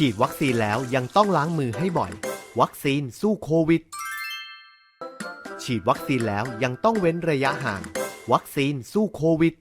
ฉีดวัคซีนแล้วยังต้องล้างมือให้บ่อย วัคซีนสู้โควิด ฉีดวัคซีนแล้วยังต้องเว้นระยะห่าง วัคซีนสู้โควิด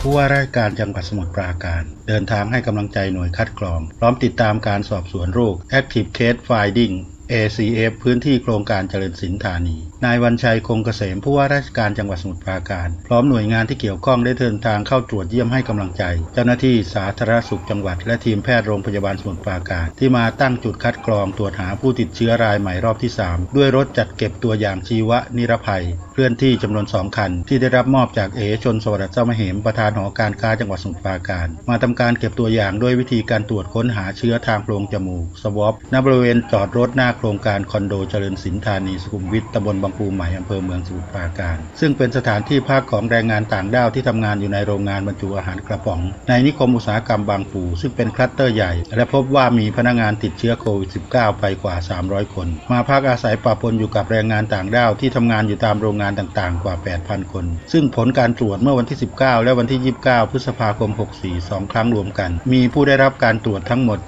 ผู้ว่าราชการจังหวัดสมุทรปราการ เดินทางให้กำลังใจหน่วยคัดกรอง พร้อมติดตามการสอบสวนโรค Active Case Finding ACF พื้นที่โครงการเจริญสินธานี นายวันชัยคงเกษมผู้ว่าราชการจังหวัดสมุทรปราการ พร้อมหน่วยงานที่เกี่ยวข้องได้เดินทางเข้าตรวจเยี่ยมให้กำลังใจ เจ้าหน้าที่สาธารณสุขจังหวัด และทีมแพทย์โรงพยาบาลสมุทรปราการ ที่มาตั้งจุดคัดกรองตรวจหาผู้ติดเชื้อรายใหม่รอบที่ 3 ด้วยรถจัดเก็บตัวอย่างชีวนิรภัย เคลื่อนที่จำนวน 2 คัน ที่ได้รับมอบจากเอชนสวัสดิ์เจ้ามเหมประธานหอการค้าจังหวัดสมุทรปราการ มาทำการเก็บตัวอย่างด้วยวิธีการตรวจค้นหาเชื้อทางโพรงจมูกสวอปณบริเวณจอดรถหน้าโครงการคอนโดเจริญสินธานีสุขุมวิทตำบลบางปูใหม่อำเภอเมืองสมุทรปราการ ซึ่งเป็นสถานที่พักของแรงงานต่างด้าวที่ทำงานอยู่ในโรงงานบรรจุอาหารกระป๋อง ในนิคมอุตสาหกรรมบางปู ซึ่งเป็นคลัสเตอร์ใหญ่ และพบว่ามีพนักงานติดเชื้อโควิด -19 ไปกว่า 300 คน มาพักอาศัยปะปนอยู่กับแรงงานต่างด้าวที่ทำงานอยู่ตามโรงงานต่างๆ กว่า 8,000 คน ซึ่งผลการตรวจเมื่อวันที่ 19 และวันที่ 29 พฤษภาคม 64สองครั้งรวมกัน มีผู้ได้รับการตรวจทั้งหมด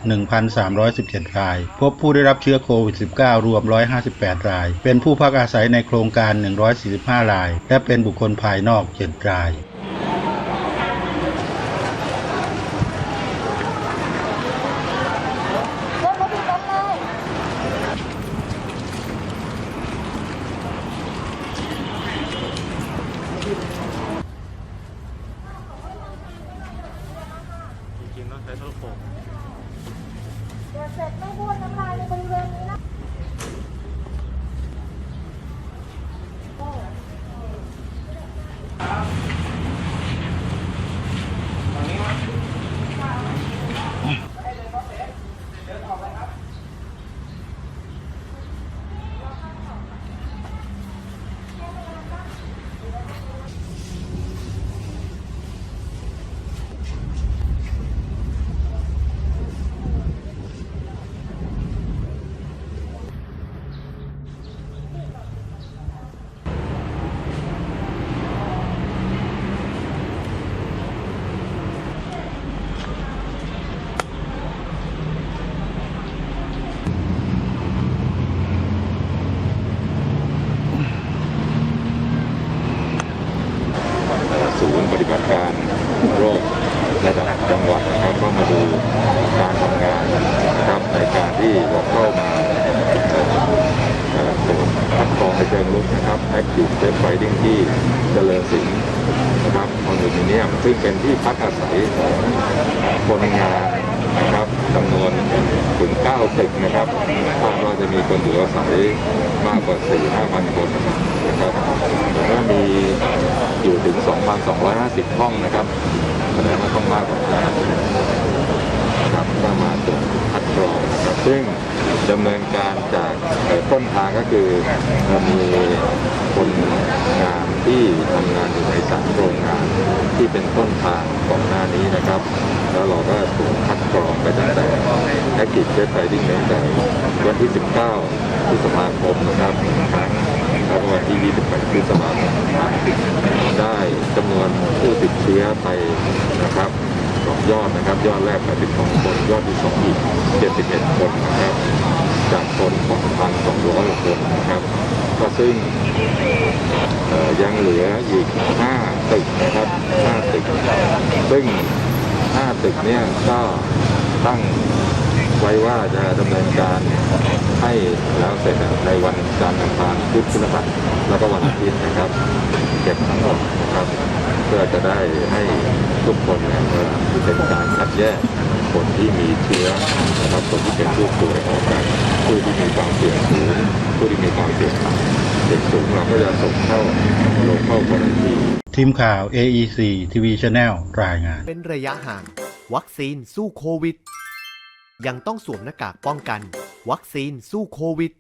1,317 ราย พบผู้ได้รับเชื้อโควิดด -19 รวม 158 ราย เป็นผู้พักอาศัยในโครงการ 145 ราย และเป็นบุคคลภายนอก 7 รายรถรถดูรถเลยจริงๆต้องใช้โทรโขง เดี๋ยวเสร็จไม่บ้วนน้ำลายในบริเวณนี้นะโอ้ ศูนย์ปฏิบัติการโรค ระดับจังหวัดนะครับก็มาดูการทำงานนะครับในการที่จะเข้ามาตรวจคัดกรองในเชิงลุกนะครับ Active Safe Finding ที่เจริญสินนะครับคอนโดมิเนียมซึ่งเป็นที่พักอาศัยของคนงานนะครับจำนวนถึง9ตึกนะครับคาดว่าจะมีคนอยู่อาศัยมากกว่า 4-5,000 คนนะครับแล้วมี อยู่ถึง 2,250 ห้องนะครับแสดงว่าต้องมากกว่าครับก็มาตรวจคัดกรองนะครับซึ่งดำเนินการจากต้นทางก็คือเรามีคนงานที่ทำงานอยู่ในสามโรงงานที่เป็นต้นทางก่อนหน้านี้นะครับ แล้วเราก็ถูกคัดกรองไปตั้งแต่แอคทีฟเฟสไฟดิ้งตั้งแต่วันที่ 19พฤษภาคมนะครับครั้งแล้วก็วันที่ 28 พฤษภาคมได้จำนวน ผู้ติดเชื้อไปนะครับสองยอดนะครับ ยอดแรก82คน ยอดที่สองอีก71 คนนะครับ จากคน2,200คนนะครับ ก็ซึ่งยังเหลืออีก 5 ตึกนะครับ 5 ตึก ซึ่ง 5 ตึกเนี่ยก็ตั้งไว้ว่าจะดำเนินการ แล้วเสร็จในวันจันทร์อังคารพุธพฤหัสแล้วก็วันอาทิตย์นะครับ เก็บทั้งหมดนะครับเพื่อจะได้ให้ทุกคนเนี่ยเป็นการคัดแยกคนที่มีเชื้อนะครับคนที่เป็นผู้ป่วยออกจากผู้ที่มีความเสี่ยงสูงผู้ที่มีความเสี่ยงต่ำเด็กสูงเราก็จะส่งเข้าลงเข้าควอรันทีทีมข่าว AEC TV Channel รายงาน เป็นระยะห่าง วัคซีนสู้โควิด ยังต้องสวมหน้ากากป้องกัน วัคซีนสู้โควิด